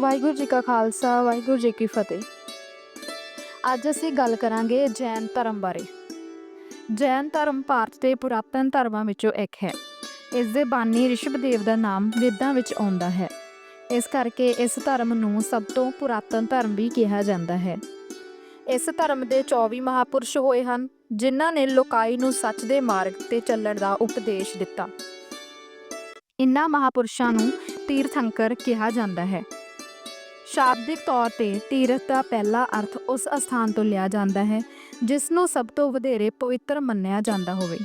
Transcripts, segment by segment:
ਵਾਹਿਗੁਰੂ ਜੀ ਕਾ ਖਾਲਸਾ, ਵਾਹਿਗੁਰੂ ਜੀ ਕੀ ਫਤਿਹ। ਅੱਜ ਅਸੀਂ ਗੱਲ ਕਰਾਂਗੇ ਜੈਨ ਧਰਮ ਬਾਰੇ। ਜੈਨ ਧਰਮ ਭਾਰਤ ਦੇ ਪੁਰਾਤਨ ਧਰਮਾਂ ਵਿੱਚੋਂ ਇੱਕ ਹੈ। ਇਸ ਦੇ ਬਾਨੀ ਰਿਸ਼ਭਦੇਵ ਦਾ ਨਾਮ ਵੇਦਾਂ ਵਿੱਚ ਆਉਂਦਾ ਹੈ। ਇਸ ਕਰਕੇ ਇਸ ਧਰਮ ਨੂੰ ਸਭ ਤੋਂ ਪੁਰਾਤਨ ਧਰਮ ਵੀ ਕਿਹਾ ਜਾਂਦਾ ਹੈ। ਇਸ ਧਰਮ ਦੇ 24 ਮਹਾਪੁਰਸ਼ ਹੋਏ ਹਨ, ਜਿਨ੍ਹਾਂ ਨੇ ਲੋਕਾਈ ਨੂੰ ਸੱਚ ਦੇ ਮਾਰਗ ਤੇ ਚੱਲਣ ਦਾ ਉਪਦੇਸ਼ ਦਿੱਤਾ। ਇਨ੍ਹਾਂ ਮਹਾਪੁਰਸ਼ਾਂ ਨੂੰ ਤੀਰਥੰਕਰ ਕਿਹਾ ਜਾਂਦਾ ਹੈ। ਸ਼ਾਬਦਿਕ ਤੌਰ ਤੇ ਤੀਰਥ ਦਾ ਪਹਿਲਾ ਅਰਥ ਉਸ ਅਸਥਾਨ ਤੋਂ ਲਿਆ ਜਾਂਦਾ ਹੈ ਜਿਸ ਨੂੰ ਸਭ ਤੋਂ ਵਧੇਰੇ ਪਵਿੱਤਰ ਮੰਨਿਆ ਜਾਂਦਾ ਹੋਵੇ।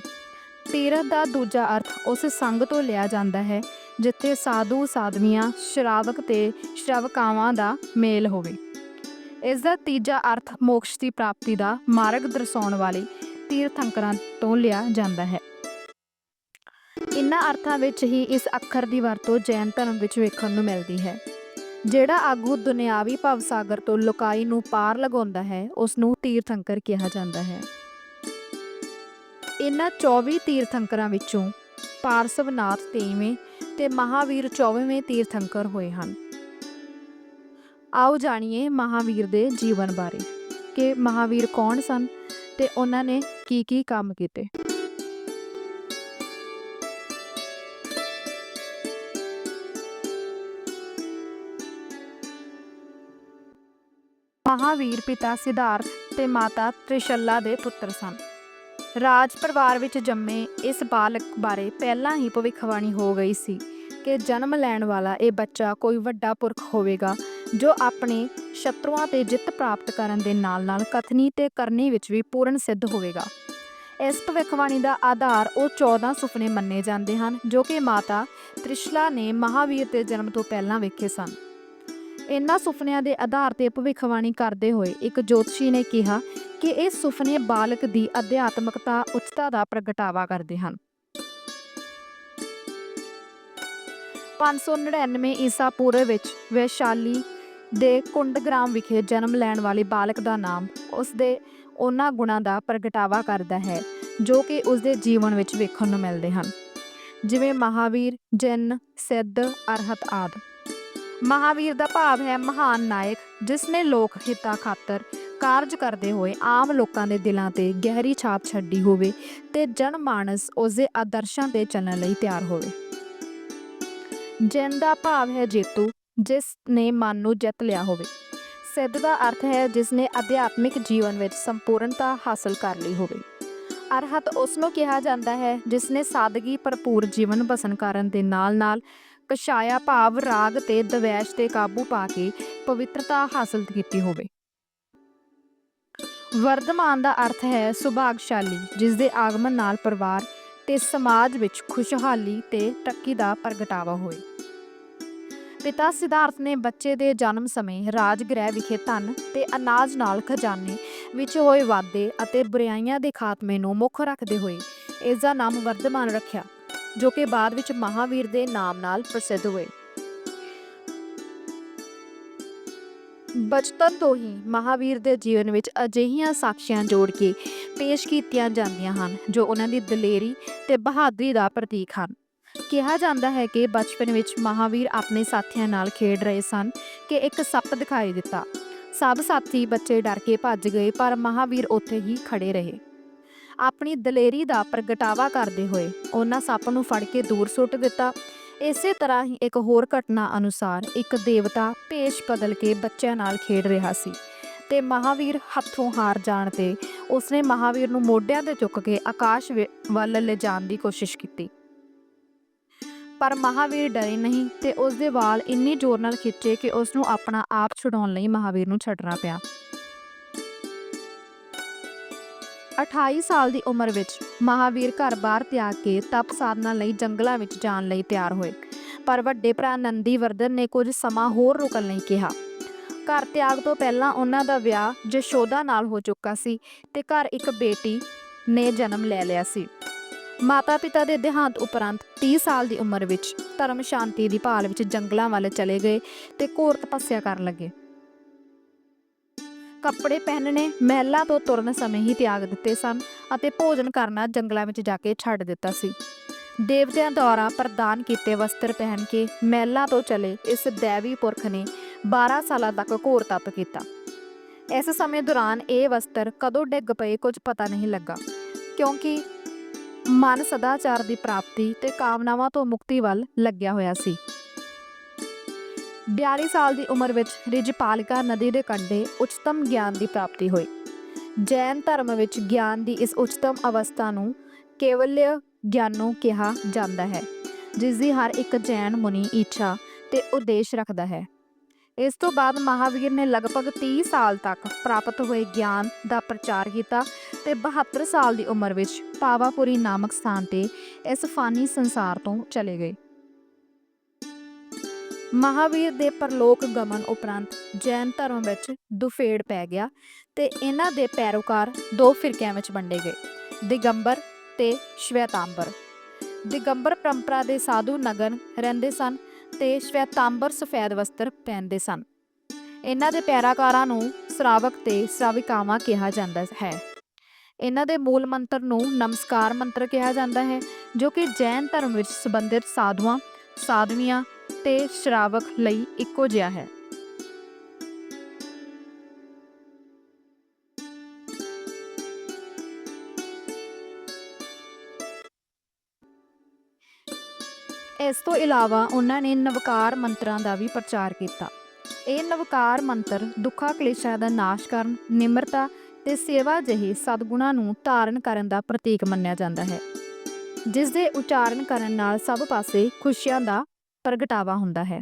ਤੀਰਥ ਦਾ ਦੂਜਾ ਅਰਥ ਉਸ ਸੰਗ ਤੋਂ ਲਿਆ ਜਾਂਦਾ ਹੈ, ਜਿੱਥੇ ਸਾਧੂ, ਸਾਧਵੀਆਂ, ਸ਼ਰਾਵਕ ਤੇ ਸ਼ਰਾਵਕਾਵਾਂ ਦਾ ਮੇਲ ਹੋਵੇ। ਇਸ ਦਾ ਤੀਜਾ ਅਰਥ ਮੋਕਸ਼ ਦੀ ਪ੍ਰਾਪਤੀ ਦਾ ਮਾਰਗ ਦਰਸਾਉਣ ਵਾਲੇ ਤੀਰਥੰਕਰਾਂ ਤੋਂ ਲਿਆ ਜਾਂਦਾ ਹੈ। ਇਨ੍ਹਾਂ ਅਰਥਾਂ ਵਿੱਚ ਹੀ ਇਸ ਅੱਖਰ ਦੀ ਵਰਤੋਂ ਜੈਨ ਧਰਮ ਵਿੱਚ ਵੇਖਣ ਨੂੰ ਮਿਲਦੀ ਹੈ। ਜਿਹੜਾ ਆਗੂ ਦੁਨਿਆਵੀ ਭਵਸਾਗਰ ਤੋਂ ਲੋਕਾਈ ਨੂੰ ਪਾਰ ਲਗਾਉਂਦਾ ਹੈ ਉਸ ਨੂੰ ਤੀਰਥੰਕਰ ਕਿਹਾ ਜਾਂਦਾ ਹੈ। ਇਹਨਾਂ 24 ਤੀਰਥੰਕਰਾਂ ਵਿੱਚੋਂ ਪਾਰਸਵਨਾਥ 23ਵੇਂ ਤੇ ਮਹਾਵੀਰ 24ਵੇਂ ਤੀਰਥੰਕਰ ਹੋਏ ਹਨ। ਆਓ ਜਾਣੀਏ ਮਹਾਵੀਰ ਦੇ ਜੀਵਨ ਬਾਰੇ, ਕਿ ਮਹਾਵੀਰ ਕੌਣ ਸਨ ਤੇ ਉਹਨਾਂ ਨੇ ਕੀ ਕੀ ਕੰਮ ਕੀਤੇ। ਮਹਾਵੀਰ ਪਿਤਾ ਸਿਧਾਰਥ ਤੇ ਮਾਤਾ ਤ੍ਰਿਸ਼ੱਲਾ ਦੇ ਪੁੱਤਰ ਸਨ। ਰਾਜ ਪਰਿਵਾਰ ਵਿੱਚ ਜੰਮੇ ਇਸ ਬਾਲਕ ਬਾਰੇ ਪਹਿਲਾਂ ਹੀ ਭਵਿੱਖਬਾਣੀ ਹੋ ਗਈ ਸੀ ਕਿ ਜਨਮ ਲੈਣ ਵਾਲਾ ਇਹ ਬੱਚਾ ਕੋਈ ਵੱਡਾ ਪੁਰਖ ਹੋਵੇਗਾ, ਜੋ ਆਪਣੇ ਸ਼ਤਰੂਆਂ ਤੇ ਜਿੱਤ ਪ੍ਰਾਪਤ ਕਰਨ ਦੇ ਨਾਲ-ਨਾਲ ਕਥਨੀ ਤੇ ਕਰਨੀ ਵਿੱਚ ਵੀ ਪੂਰਨ ਸਿੱਧ ਹੋਵੇਗਾ। ਇਸ ਭਵਿੱਖਬਾਣੀ ਦਾ ਆਧਾਰ ਉਹ 14 ਸੁਪਨੇ ਮੰਨੇ ਜਾਂਦੇ ਹਨ, ਜੋ ਕਿ ਮਾਤਾ ਤ੍ਰਿਸ਼ਲਾ ਨੇ ਮਹਾਵੀਰ ਦੇ ਜਨਮ ਤੋਂ ਪਹਿਲਾਂ ਵੇਖੇ ਸਨ। ਇਹਨਾਂ ਸੁਪਨਿਆਂ ਦੇ ਆਧਾਰ ਤੇ ਭਵਿੱਖਬਾਣੀ ਕਰਦੇ ਹੋਏ ਇੱਕ ਜੋਤਸ਼ੀ ਨੇ ਕਿਹਾ ਕਿ ਇਹ ਸੁਪਨੇ ਬਾਲਕ ਦੀ ਅਧਿਆਤਮਕਤਾ, ਉੱਚਤਾ ਦਾ ਪ੍ਰਗਟਾਵਾ ਕਰਦੇ ਹਨ। 599 ਈਸਾ ਪੂਰਵ ਵਿੱਚ ਵੈਸ਼ਾਲੀ ਦੇ ਕੁੰਡਗ੍ਰਾਮ ਵਿਖੇ ਜਨਮ ਲੈਣ ਵਾਲੇ ਬਾਲਕ ਦਾ ਨਾਮ ਉਸ ਦੇ ਉਹਨਾਂ ਗੁਣਾਂ ਦਾ ਪ੍ਰਗਟਾਵਾ ਕਰਦਾ ਹੈ, ਜੋ ਕਿ ਉਸ ਦੇ ਜੀਵਨ ਵਿੱਚ ਵੇਖਣ ਨੂੰ ਮਿਲਦੇ ਹਨ। ਜਿਵੇਂ ਮਹਾਵੀਰ, ਜਨ ਸਿੱਧ ਅਰਹਤ ਆਦਿ। ਮਹਾਵੀਰ ਦਾ ਭਾਵ ਹੈ ਮਹਾਨ ਨਾਇਕ, ਜਿਸ ਨੇ ਲੋਕ ਹਿੱਤਾਂ ਖਾਤਰ ਕਾਰਜ ਕਰਦੇ ਹੋਏ ਆਮ ਲੋਕਾਂ ਦੇ ਦਿਲਾਂ ਤੇ ਗਹਿਰੀ ਛਾਪ ਛੱਡੀ ਹੋਵੇ ਤੇ ਜਨਮਾਨਸ ਉਸ ਦੇ ਆਦਰਸ਼ਾਂ ਤੇ ਚੱਲਣ ਲਈ ਤਿਆਰ ਹੋਵੇ। ਜਨ ਦਾ ਭਾਵ ਹੈ ਜੇਤੂ, ਜਿਸ ਨੇ ਮਨ ਨੂੰ ਜਿੱਤ ਲਿਆ ਹੋਵੇ। ਸਿੱਧ ਦਾ ਅਰਥ ਹੈ ਜਿਸ ਨੇ ਅਧਿਆਤਮਿਕ ਜੀਵਨ ਵਿੱਚ ਸੰਪੂਰਨਤਾ ਹਾਸਲ ਕਰ ਲਈ ਹੋਵੇ। ਅਰਹਤ ਉਸ ਨੂੰ ਕਿਹਾ ਜਾਂਦਾ ਹੈ, ਜਿਸ ਨੇ ਸਾਦਗੀ ਭਰਪੂਰ ਜੀਵਨ ਬਸਨ ਕਰਨ ਦੇ ਨਾਲ-ਨਾਲ ਕਸ਼ਾਇਆ ਭਾਵ, ਰਾਗ ਤੇ ਦਵੈਸ਼ ਤੇ ਕਾਬੂ ਪਾ ਕੇ ਪਵਿੱਤਰਤਾ ਹਾਸਲ ਕੀਤੀ ਹੋਵੇ। ਵਰਧਮਾਨ ਦਾ ਅਰਥ ਹੈ ਸੁਭਾਗਸ਼ਾਲੀ ਜਿਸ ਦੇ ਆਗਮਨ ਨਾਲ ਪਰਿਵਾਰ ਤੇ ਸਮਾਜ ਵਿੱਚ ਖੁਸ਼ਹਾਲੀ ਤੇ ਤਰੱਕੀ ਦਾ ਪ੍ਰਗਟਾਵਾ ਹੋਏ। ਪਿਤਾ ਸਿਧਾਰਥ ਨੇ ਬੱਚੇ ਦੇ ਜਨਮ ਸਮੇਂ ਰਾਜਗ੍ਰਹਿ ਵਿਖੇ ਧਨ ਤੇ ਅਨਾਜ ਨਾਲ ਖਜ਼ਾਨੇ ਵਿੱਚ ਹੋਏ ਵਾਧੇ ਅਤੇ ਬੁਰਾਈਆਂ ਦੇ ਖਾਤਮੇ ਨੂੰ ਮੁੱਖ ਰੱਖਦੇ ਹੋਏ ਇਸ ਦਾ ਨਾਮ ਵਰਧਮਾਨ ਰੱਖਿਆ। ਜੋ ਕਿ ਬਾਅਦ ਵਿੱਚ ਮਹਾਵੀਰ ਦੇ ਨਾਮ ਨਾਲ ਪ੍ਰਸਿੱਧ ਹੋਏ। ਬਚਪਨ ਤੋਂ ਹੀ ਮਹਾਵੀਰ ਦੇ ਜੀਵਨ ਵਿੱਚ ਅਜਿਹੀਆਂ ਸਾਖੀਆਂ ਜੋੜ ਕੇ ਪੇਸ਼ ਕੀਤੀਆਂ ਜਾਂਦੀਆਂ ਹਨ, ਜੋ ਉਹਨਾਂ ਦੀ ਦਲੇਰੀ ਤੇ ਬਹਾਦਰੀ ਦਾ ਪ੍ਰਤੀਕ ਹਨ। ਕਿਹਾ ਜਾਂਦਾ ਹੈ ਕਿ ਬਚਪਨ ਵਿੱਚ ਮਹਾਵੀਰ ਆਪਣੇ ਸਾਥੀਆਂ ਨਾਲ ਖੇਡ ਰਹੇ ਸਨ ਕਿ ਇੱਕ ਸੱਪ ਦਿਖਾਈ ਦਿੱਤਾ। ਸਭ ਸਾਥੀ ਬੱਚੇ ਡਰ ਕੇ ਭੱਜ ਗਏ, ਪਰ ਮਹਾਵੀਰ ਉੱਥੇ ਹੀ ਖੜੇ ਰਹੇ। ਆਪਣੀ ਦਲੇਰੀ ਦਾ ਪ੍ਰਗਟਾਵਾ ਕਰਦੇ ਹੋਏ ਉਹਨਾਂ ਸੱਪ ਨੂੰ ਫੜ ਕੇ ਦੂਰ ਸੁੱਟ ਦਿੱਤਾ। ਇਸੇ ਤਰ੍ਹਾਂ ਹੀ ਇੱਕ ਹੋਰ ਘਟਨਾ ਅਨੁਸਾਰ ਇੱਕ ਦੇਵਤਾ ਭੇਸ਼ ਬਦਲ ਕੇ ਬੱਚਿਆਂ ਨਾਲ ਖੇਡ ਰਿਹਾ ਸੀ ਤੇ ਮਹਾਵੀਰ ਹੱਥੋਂ ਹਾਰ ਜਾਣ ਤੇ ਉਸਨੇ ਮਹਾਵੀਰ ਨੂੰ ਮੋਢਿਆਂ ਤੇ ਚੁੱਕ ਕੇ ਆਕਾਸ਼ ਵਿ- ਵੱਲ ਲਿਜਾਣ ਦੀ ਕੋਸ਼ਿਸ਼ ਕੀਤੀ। ਪਰ ਮਹਾਵੀਰ ਡਰੇ ਨਹੀਂ ਤੇ ਉਸ ਦੇ ਵਾਲ ਇੰਨੀ ਜ਼ੋਰ ਨਾਲ ਖਿੱਚੇ ਕਿ ਉਸ ਨੂੰ ਆਪਣਾ ਆਪ ਛੁਡਾਉਣ ਲਈ ਮਹਾਵੀਰ ਨੂੰ ਛੱਡਣਾ ਪਿਆ। 28 ਸਾਲ ਦੀ ਉਮਰ ਵਿੱਚ ਮਹਾਵੀਰ ਘਰ-ਬਾਰ ਤਿਆਗ ਕੇ ਤਪ ਸਾਧਨਾ ਲਈ ਜੰਗਲਾਂ ਵਿੱਚ ਜਾਣ ਲਈ ਤਿਆਰ ਹੋਏ। ਪਰ ਵੱਡੇ ਭਰਾ ਨੰਦੀਵਰਧਨ ਨੇ ਕੁਝ ਸਮਾਂ ਹੋਰ ਰੁਕਣ ਲਈ ਕਿਹਾ। ਘਰ ਤਿਆਗ ਤੋਂ ਪਹਿਲਾਂ ਉਹਨਾਂ ਦਾ ਵਿਆਹ ਜਸ਼ੋਦਾ ਨਾਲ ਹੋ ਚੁੱਕਾ ਸੀ ਤੇ ਘਰ ਇੱਕ ਬੇਟੀ ਨੇ ਜਨਮ ਲੈ ਲਿਆ ਸੀ। ਮਾਤਾ-ਪਿਤਾ ਦੇ ਦੇਹਾਂਤ ਉਪਰੰਤ 30 ਸਾਲ ਦੀ ਉਮਰ ਵਿੱਚ ਧਰਮ ਸ਼ਾਂਤੀ ਦੀ ਭਾਲ ਵਿੱਚ ਜੰਗਲਾਂ ਵੱਲ ਚਲੇ ਗਏ ਤੇ ਘੋਰ ਤਪੱਸਿਆ ਕਰਨ ਲੱਗੇ। ਕੱਪੜੇ ਪਹਿਨਣੇ, ਮਹਿਲਾਂ ਤੋਂ ਤੁਰਨ ਸਮੇਂ ਹੀ ਤਿਆਗ ਦਿੱਤੇ ਸਨ ਅਤੇ ਭੋਜਨ ਕਰਨਾ ਜੰਗਲਾਂ ਵਿੱਚ ਜਾ ਕੇ ਛੱਡ ਦਿੱਤਾ ਸੀ। ਦੇਵਤਿਆਂ ਦੁਆਰਾ ਪ੍ਰਦਾਨ ਕੀਤੇ ਵਸਤਰ ਪਹਿਨ ਕੇ ਮਹਿਲਾਂ ਤੋਂ ਚਲੇ ਇਸ ਦੇਵੀ ਪੁਰਖ ਨੇ 12 ਸਾਲਾਂ ਤੱਕ ਘੋਰ ਤਪ ਕੀਤਾ। ਇਸ ਸਮੇਂ ਦੌਰਾਨ ਇਹ ਵਸਤਰ ਕਦੋਂ ਡਿੱਗ ਪਏ ਕੁਝ ਪਤਾ ਨਹੀਂ ਲੱਗਾ, ਕਿਉਂਕਿ ਮਨ ਸਦਾਚਾਰ ਦੀ ਪ੍ਰਾਪਤੀ ਤੇ ਕਾਮਨਾਵਾਂ ਤੋਂ ਮੁਕਤੀ ਵੱਲ ਲੱਗਿਆ ਹੋਇਆ ਸੀ। 42 ਸਾਲ ਦੀ ਉਮਰ ਵਿੱਚ ਰਿਜਪਾਲਿਕਾ ਨਦੀ ਦੇ ਕੰਢੇ ਉੱਚਤਮ ਗਿਆਨ ਦੀ ਪ੍ਰਾਪਤੀ ਹੋਈ। ਜੈਨ ਧਰਮ ਵਿੱਚ ਗਿਆਨ ਦੀ ਇਸ ਉੱਚਤਮ ਅਵਸਥਾ ਨੂੰ ਕੇਵਲਯ ਗਿਆਨੋ ਕਿਹਾ ਜਾਂਦਾ ਹੈ, ਜਿਸ ਦੀ ਹਰ ਇੱਕ ਜੈਨ ਮੁਨੀ ਇੱਛਾ ਤੇ ਉਦੇਸ਼ ਰੱਖਦਾ ਹੈ। ਇਸ ਤੋਂ ਬਾਅਦ ਮਹਾਵੀਰ ਨੇ ਲਗਭਗ 30 ਸਾਲ ਤੱਕ ਪ੍ਰਾਪਤ ਹੋਏ ਗਿਆਨ ਦਾ ਪ੍ਰਚਾਰ ਕੀਤਾ ਤੇ 72 ਸਾਲ ਦੀ ਉਮਰ ਵਿੱਚ ਪਾਵਾਪੁਰੀ ਨਾਮਕ ਸਥਾਨ ਤੇ ਇਸ ਫਾਨੀ ਸੰਸਾਰ ਤੋਂ ਚਲੇ ਗਏ। ਮਹਾਵੀਰ ਦੇ ਪਰਲੋਕ ਗਮਨ ਉਪਰੰਤ ਜੈਨ ਧਰਮ ਵਿੱਚ ਦੁਫੇੜ ਪੈ ਗਿਆ ਤੇ ਇਹਨਾਂ ਦੇ ਪੈਰੋਕਾਰ ਦੋ ਫਿਰਕਿਆਂ ਵਿੱਚ ਵੰਡੇ ਗਏ, ਦਿਗੰਬਰ ਤੇ ਸ਼ਵੇਤਾਂਬਰ। ਦਿਗੰਬਰ ਪਰੰਪਰਾ ਦੇ ਸਾਧੂ ਨਗਨ ਰਹਿੰਦੇ ਸਨ ਤੇ ਸ਼ਵੇਤਾਂਬਰ ਸਫੈਦ ਵਸਤਰ ਪਹਿਨਦੇ ਸਨ। ਇਹਨਾਂ ਦੇ ਪੈਰਾਕਾਰਾਂ ਨੂੰ ਸ਼ਰਾਵਕ ਤੇ ਸ਼ਰਾਵਿਕਾਵਾਂ ਕਿਹਾ ਜਾਂਦਾ ਹੈ। ਇਹਨਾਂ ਦੇ ਮੂਲ ਮੰਤਰ ਨੂੰ ਨਮਸਕਾਰ ਮੰਤਰ ਕਿਹਾ ਜਾਂਦਾ ਹੈ, ਜੋ ਕਿ ਜੈਨ ਧਰਮ ਵਿੱਚ ਸੰਬੰਧਿਤ ਸਾਧੂਆਂ, ਸਾਧਵੀਆਂ ਤੇ ਸ਼ਰਾਵਕ ਲਈ ਇੱਕੋ ਜਿਹਾ ਹੈ। ਇਸ ਤੋਂ ਇਲਾਵਾ ਉਹਨਾਂ ਨੇ ਨਵਕਾਰ ਮੰਤਰਾਂ ਦਾ ਵੀ ਪ੍ਰਚਾਰ ਕੀਤਾ। ਇਹ ਨਵਕਾਰ ਮੰਤਰ ਦੁੱਖਾਂ ਕਲੇਸ਼ਾਂ ਦਾ ਨਾਸ਼ ਕਰਨ, ਨਿਮਰਤਾ ਤੇ ਸੇਵਾ ਜਿਹੇ ਸਦਗੁਣਾਂ ਨੂੰ ਧਾਰਨ ਕਰਨ ਦਾ ਪ੍ਰਤੀਕ ਮੰਨਿਆ ਜਾਂਦਾ ਹੈ, ਜਿਸ ਦੇ ਉਚਾਰਨ ਕਰਨ ਨਾਲ ਸਭ ਪਾਸੇ ਖੁਸ਼ੀਆਂ ਦਾ ਪ੍ਰਗਟਾਵਾ ਹੁੰਦਾ ਹੈ।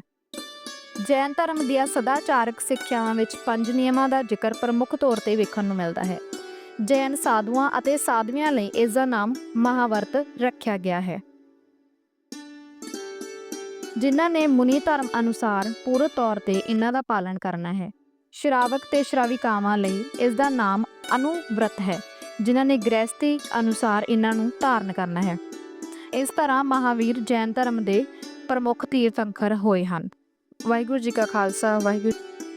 ਜੈਨ ਧਰਮ ਦੀਆਂ ਸਦਾਚਾਰਕ ਸਿੱਖਿਆਵਾਂ ਵਿੱਚ ਪੰਜ ਨਿਯਮਾਂ ਦਾ ਜ਼ਿਕਰ ਪ੍ਰਮੁੱਖ ਤੌਰ ਤੇ ਵੇਖਣ ਨੂੰ ਮਿਲਦਾ ਹੈ। ਜੈਨ ਸਾਧੂਆਂ ਅਤੇ ਸਾਧਵੀਆਂ ਲਈ ਇਸ ਦਾ ਨਾਮ ਮਹਾਵਰਤ ਰੱਖਿਆ ਗਿਆ ਹੈ। ਜਿਨ੍ਹਾਂ ਨੇ ਮੁਨੀ ਧਰਮ ਅਨੁਸਾਰ ਪੂਰੇ ਤੌਰ ਤੇ ਇਹਨਾਂ ਦਾ ਪਾਲਣ ਕਰਨਾ ਹੈ। ਸ਼ਰਾਵਕ ਤੇ ਸ਼ਰਾਵਿਕਾਵਾਂ ਲਈ ਇਸ ਦਾ ਨਾਮ ਅਨੁਵ੍ਰਤ ਹੈ, ਜਿਨ੍ਹਾਂ ਨੇ ਗ੍ਰਹਿਸਥੀ ਅਨੁਸਾਰ ਇਹਨਾਂ ਨੂੰ ਧਾਰਨ ਕਰਨਾ ਹੈ। ਇਸ ਤਰ੍ਹਾਂ ਮਹਾਵੀਰ ਜੈਨ ਧਰਮ ਦੇ ਪ੍ਰਮੁੱਖ ਤੀਰਥੰਕਰ ਹੋਏ ਹਨ। ਵਾਹਿਗੁਰੂ ਜੀ ਕਾ ਖਾਲਸਾ ਵਾਹਿਗੁਰੂ